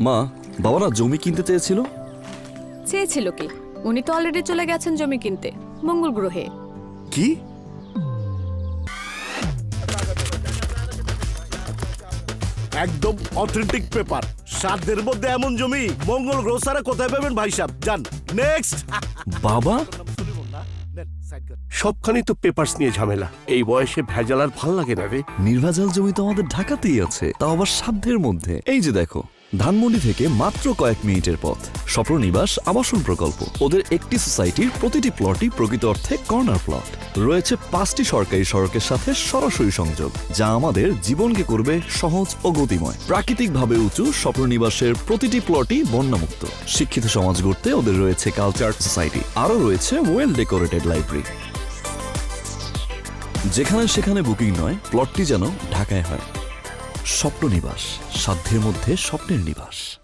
মা বাবা না জমি কিনতে চেয়েছিল? চেয়েছিল কি? উনি তো অলরেডি চলে গেছেন জমি কিনতে মঙ্গল গ্রহে। কি? একদম অথেন্টিক পেপার সাধ্যের মধ্যে এমন জমি মঙ্গল গ্রহ ছাড়া কোথায় পাবেন ভাই সাহেব যান নেক্সট বাবা? সবখানে তো পেপারস নিয়ে ঝামেলা। এই বয়সে ভেজাল আর ভালো লাগে না রে। নির্ভেজাল জমি তো আমাদের ঢাকাতেই আছে তাও আবার সাধ্যের মধ্যে। এই যে দেখো ধানমন্ডি থেকে মাত্র কয়েক মিনিটের পথ। স্বপ্ননিবাস আবাসন প্রকল্প। ওদের একটি সোসাইটির প্রতিটি প্লটই প্রকৃত অর্থে কর্নার প্লট। রয়েছে পাঁচটি সরকারি সড়কের সাথে সরাসরি সংযোগ, যা আমাদের জীবনকে করবে সহজ ও গতিময়। প্রাকৃতিকভাবে উঁচু স্বপ্ননিবাসের প্রতিটি প্লটই বন্যামুক্ত। শিক্ষিত সমাজ গড়তে ওদের রয়েছে কালচার সোসাইটি। আরও রয়েছে ওয়েল ডেকোরেটেড লাইব্রেরি। যেখানে সেখানে বুকিং নয়, প্লটটি যেন ঢাকায় হয়। স্বপ্ননিবাস সাধ্যের মধ্যে স্বপ্নের নিবাস।